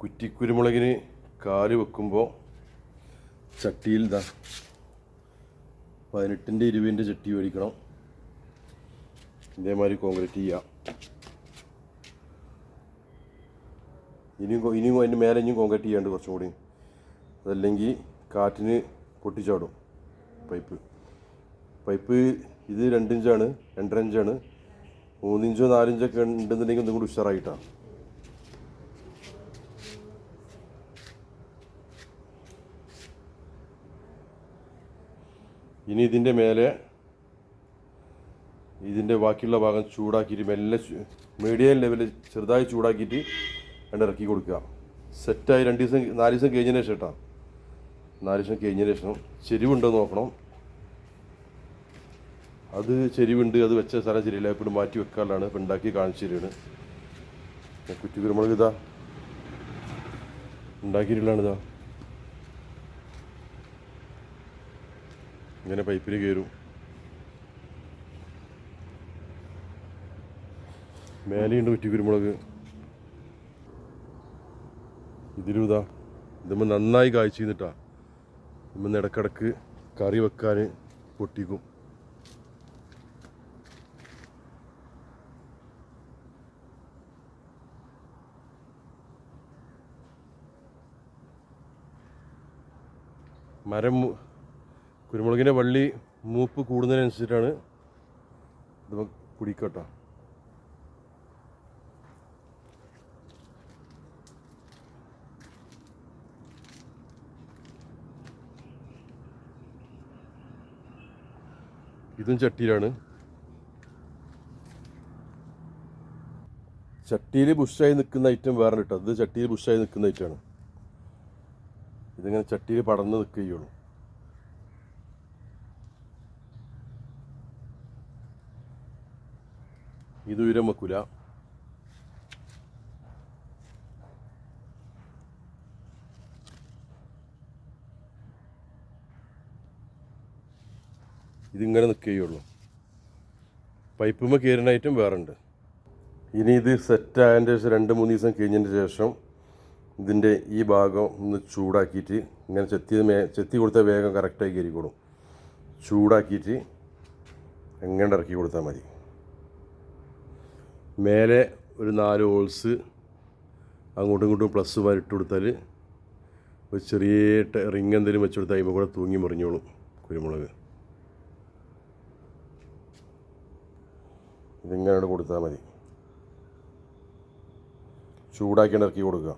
കുറ്റിക്കുരുമുളകിന് കാൽ വെക്കുമ്പോൾ ചട്ടിയിൽ ഇതാ പതിനെട്ടിന്റെ ഇരുപതിന്റെ ചട്ടി മേടിക്കണം. ഇതേമാതിരി കോൺക്രീറ്റ് ചെയ്യാം. ഇനിയും ഇനിയും അതിന്റെ മേലെ ഇനിയും കോൺക്രീറ്റ് ചെയ്യാണ്ട് കുറച്ചും കൂടി. അതല്ലെങ്കിൽ കാറ്റിന് പൊട്ടിച്ചാടും പൈപ്പ്. പൈപ്പ് ഇത് രണ്ടിഞ്ചാണ് രണ്ടര ഇഞ്ചാണ് മൂന്നിഞ്ചോ നാലിഞ്ചോ ഒക്കെ ഉണ്ടെന്നുണ്ടെങ്കിൽ ഒന്നും കൂടി ഉഷാറായിട്ടാണ് ഇനി ഇതിന്റെ മേലെ ഇതിന്റെ ബാക്കിയുള്ള ഭാഗം ചൂടാക്കിയിട്ട് മെല്ലെ മീഡിയം ലെവലിൽ ചെറുതായി ചൂടാക്കിയിട്ട് രണ്ട് ഇറക്കി കൊടുക്കുക. സെറ്റായി രണ്ട് ദിവസം നാല് ദിവസം കഴിഞ്ഞതിന് ശേഷം കേട്ടോ നാല് ദിവസം കഴിഞ്ഞതിന് ശേഷം ചെരിവുണ്ടോ നോക്കണം. അത് ചെരിവുണ്ട് അത് വെച്ച സ്ഥലം ശരിയില്ല. എപ്പോഴും മാറ്റി വെക്കാനുള്ളതാണ് ഇപ്പം ഉണ്ടാക്കി കാണിച്ചു തരികയാണ് കുറ്റി കുരുമുളക് ഇതാ. ഉണ്ടാക്കിയിട്ടുള്ളതാണ് ഇതാ. ഇങ്ങനെ പൈപ്പിൽ കയറും. മേലെയുണ്ട് കുറ്റി കുരുമുളക്. ഇതിലൂതാ ഇതാ. ഇതുമ്പോൾ നന്നായി കാഴ്ച ചെയ്തിട്ടാ ഇമ്മന്ന് ഇടക്കിടക്ക് കറി വെക്കാൻ പൊട്ടിക്കും. മരം കുരുമുളകിന്റെ വള്ളി മൂപ്പ് കൂടുന്നതിനനുസരിച്ചിട്ടാണ് ഇത് കുടിക്കട്ടോ ഇതും ചട്ടിയിലാണ്. ചട്ടിയിൽ ബുഷായി നിൽക്കുന്ന ഐറ്റം വേറെ കേട്ടോ. അത് ചട്ടിയിൽ ബുഷായി നിൽക്കുന്ന ഐറ്റമാണ് ഇതിങ്ങനെ ചട്ടിയിൽ പടർന്ന് നിൽക്കുകയുള്ളൂ ഇത് ഉയരം വെക്കൂല ഇതിങ്ങനെ നിൽക്കുകയുള്ളൂ. പൈപ്പുമ്മ കയറുന്ന ഐറ്റം വേറെ ഉണ്ട് ഇനി ഇത് സെറ്റ് ആയതിന്റെ ശേഷം രണ്ട് മൂന്ന് ദിവസം കഴിഞ്ഞതിന് ശേഷം ഇതിന്റെ ഈ ഭാഗം ഒന്ന് ചൂടാക്കിയിട്ട് ഇങ്ങനെ ചെത്തി ചെത്തി കൊടുത്ത വേഗം കറക്റ്റായി കയറിക്കോളും ചൂടാക്കിയിട്ട് എങ്ങനെ ഇറക്കി കൊടുത്താൽ മതി. മേലെ ഒരു നാല് ഹോൾസ് അങ്ങോട്ടും ഇങ്ങോട്ടും പ്ലസ് വരിട്ട് കൊടുത്താൽ ഒരു ചെറിയ റിങ് എന്തെങ്കിലും വെച്ച് കൊടുത്താൽ അതിമ്പോൾ കൂടെ തൂങ്ങി മറിഞ്ഞോളും കുരുമുളക്. ഇതിങ്ങനെ കൊടുത്താൽ മതി. ചൂടാക്കി ഇറക്കി കൊടുക്കുക.